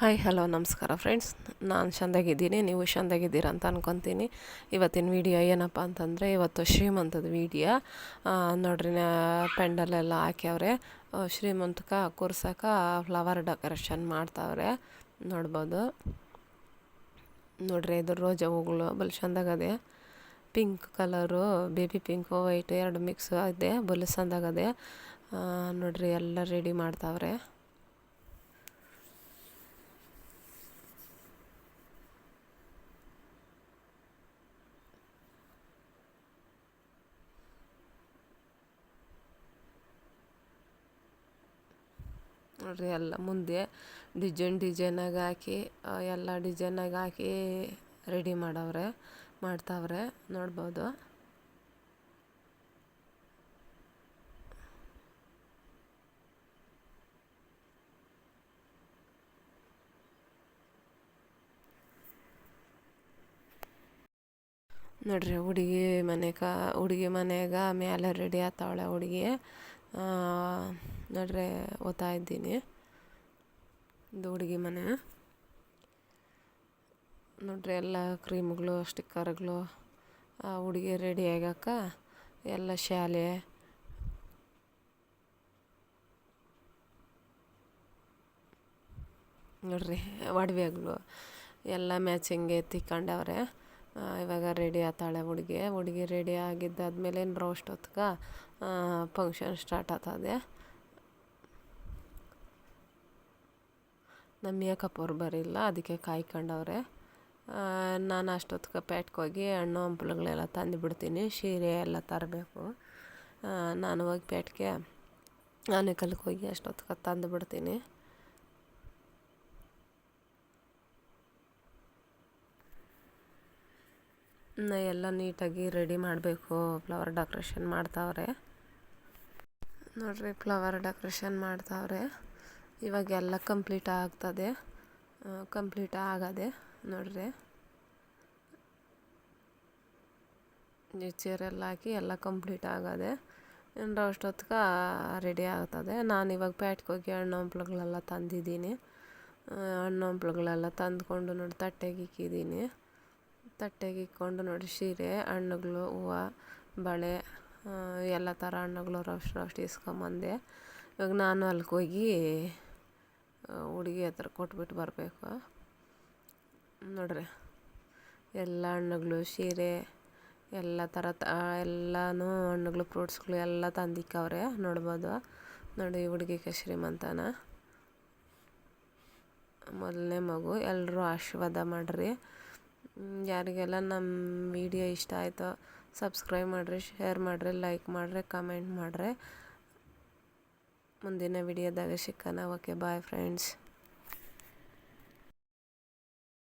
Hi hello ನಮಸ್ಕಾರ friends ನಾನು ಚೆಂದಾಗಿದ್ದೀನಿ, ನೀವು ಚೆಂದಾಗಿದ್ದೀರ ಅಂತ ಅನ್ಕೊತೀನಿ. ಇವತ್ತಿನ ವಿಡಿಯೋ ಏನಪ್ಪ ಅಂತಂದರೆ, ಇವತ್ತು ಶ್ರೀಮಂತದ ವಿಡಿಯೋ ನೋಡ್ರಿ ಪೆಂಡಲೆಲ್ಲ ಹಾಕ್ಯವ್ರೆ. ಶ್ರೀಮಂತಕ ಶ್ರೀಮಂತಕ್ಕೆ ಕೂರ್ಸಕ್ಕೆ ಫ್ಲವರ್ ಡೆಕೋರೇಷನ್ ಮಾಡ್ತಾವ್ರೆ. ನೋಡ್ಬೋದು. ನೋಡ್ರಿ, ಇದು ರೋಜಾ ಹೂಗಳು, ಬಲ್ ಚಂದಾಗದೆ. Pink colour baby pink white ಎರಡು ಮಿಕ್ಸ್ ಇದೆ ಬಲ್ ಚಂದಾಗದೆ. ನೋಡ್ರಿ, ಎಲ್ಲ ರೆಡಿ ಮಾಡ್ತಾವ್ರೆ. ನೋಡ್ರಿ ಎಲ್ಲ ಮುಂದೆ ಡಿಸೈನ್ ಡಿಸೈನಾಗ ಹಾಕಿ ಎಲ್ಲ ಡಿಸೈನಾಗ ಹಾಕಿ ರೆಡಿ ಮಾಡವ್ರೆ, ಮಾಡ್ತಾವ್ರೆ. ನೋಡ್ಬೋದು. ನೋಡ್ರಿ, ಹುಡುಗಿ ಮನೆಗ ಹುಡುಗಿ ಮನೆಯಾಗ ಮೇಲೆ ರೆಡಿ ಆತಾವಳೆ ಹುಡುಗಿ. ನೋಡ್ರಿ ಓದ್ತಾ ಇದ್ದೀನಿ. ಇದು ಹುಡುಗಿ ಮನೆ. ನೋಡ್ರಿ ಎಲ್ಲ ಕ್ರೀಮ್ಗಳು, ಸ್ಟಿಕ್ಕರ್ಗಳು, ಆ ಹುಡುಗಿ ರೆಡಿ ಆಗಾಕ ಎಲ್ಲ ಶಾಲೆ. ನೋಡ್ರಿ ಒಡವೆಗಳು ಎಲ್ಲ ಮ್ಯಾಚಿಂಗ್ ತಿಕ್ಕೊಂಡವ್ರೆ ಇವಾಗ ರೆಡಿ ಆತಾಳೆ ಹುಡುಗಿ. ಹುಡುಗಿ ರೆಡಿ ಆಗಿದ್ದಾದ್ಮೇಲೆ ರೋಸ್ಟ್ ಅಷ್ಟೊತ್ಗೆ ಫಂಕ್ಷನ್ ಸ್ಟಾರ್ಟ್ ಆಗ್ತದೆ ನಮ್ಮ ಮೇಕಪ್ ಅವ್ರು ಬರಲಿಲ್ಲ ಅದಕ್ಕೆ ಕಾಯ್ಕೊಂಡವ್ರೆ. ನಾನು ಅಷ್ಟೊತ್ತಿಗೆ ಪೇಟ್ಗೆ ಹೋಗಿ ಹಣ್ಣು ಹಂಪಲುಗಳೆಲ್ಲ ತಂದು ಬಿಡ್ತೀನಿ, ಸೀರೆ ಎಲ್ಲ ತರಬೇಕು. ನಾನು ಹೋಗಿ ಪೇಟ್ಗೆ ಆನೆಕಲ್ಗೆ ಹೋಗಿ ಅಷ್ಟೊತ್ತಿಗೆ ತಂದು ಬಿಡ್ತೀನಿ. ನಾ ಎಲ್ಲ ನೀಟಾಗಿ ರೆಡಿ ಮಾಡಬೇಕು, ಫ್ಲವರ್ ಡೆಕೋರೇಷನ್ ಮಾಡ್ತಾವ್ರೆ. ನೋಡ್ರಿ, ಫ್ಲವರ್ ಡೆಕೋರೇಷನ್ ಮಾಡ್ತಾವ್ರೆ. ಇವಾಗ ಎಲ್ಲ ಕಂಪ್ಲೀಟ್ ಆಗ್ತದೆ. ಕಂಪ್ಲೀಟ್ ಆಗದೆ ನೋಡ್ರಿ. ಚೇರೆಲ್ಲ ಹಾಕಿ ಎಲ್ಲ ಕಂಪ್ಲೀಟ್ ಆಗದೆ ಏನರ ಅಷ್ಟೊತ್ತಿಗೆ ರೆಡಿ ಆಗ್ತದೆ. ನಾನು ಇವಾಗ ಪ್ಯಾಟ್ಗೆ ಹೋಗಿ ಹಣ್ಣು ಹಂಪ್ಲುಗಳೆಲ್ಲ ತಂದಿದ್ದೀನಿ. ಹಣ್ಣು ಹಂಪ್ಲುಗಳೆಲ್ಲ ತಂದ್ಕೊಂಡು ನೋಡಿ ತಟ್ಟೆಗೆ ಇಕ್ಕಿದ್ದೀನಿ. ತಟ್ಟೆಗೆ ಇಕ್ಕೊಂಡು ನೋಡಿ ಸೀರೆ, ಹಣ್ಣುಗಳು, ಹೂವು, ಬಳೆ ಎಲ್ಲ ಥರ ಹಣ್ಣುಗಳು ರಫ್ ರಫ್ ಇಸ್ಕೊಂಬಂದೆ. ಇವಾಗ ನಾನು ಅಲ್ಲಿಗೆ ಹೋಗಿ ಹುಡುಗಿ ಹತ್ರ ಕೊಟ್ಬಿಟ್ಟು ಬರಬೇಕು. ನೋಡ್ರಿ, ಎಲ್ಲ ಹಣ್ಣುಗಳು, ಸೀರೆ, ಎಲ್ಲ ಥರ ಎಲ್ಲನೂ ಹಣ್ಣುಗಳು, ಫ್ರೂಟ್ಸ್ಗಳು ಎಲ್ಲ ತಂದಿಕ್ಕವ್ರೆ ನೋಡ್ಬೋದು. ನೋಡಿ ಹುಡುಗಿಗೆ ಶ್ರೀಮಂತನ ಮೊದಲನೇ ಮಗು ಎಲ್ಲರೂ ಆಶೀರ್ವಾದ ಮಾಡಿರಿ. ಯಾರಿಗೆಲ್ಲ ನಮ್ಮ ವಿಡಿಯೋ ಇಷ್ಟ ಆಯಿತು, ಸಬ್ಸ್ಕ್ರೈಬ್ ಮಾಡಿರಿ, ಶೇರ್ ಮಾಡಿರಿ, ಲೈಕ್ ಮಾಡಿರಿ, ಕಮೆಂಟ್ ಮಾಡಿರಿ. ಮುಂದಿನ ವಿಡಿಯೋದಾಗ ಸಿಕ್ಕನ ಓಕೆ ಬಾಯ್ ಫ್ರೆಂಡ್ಸ್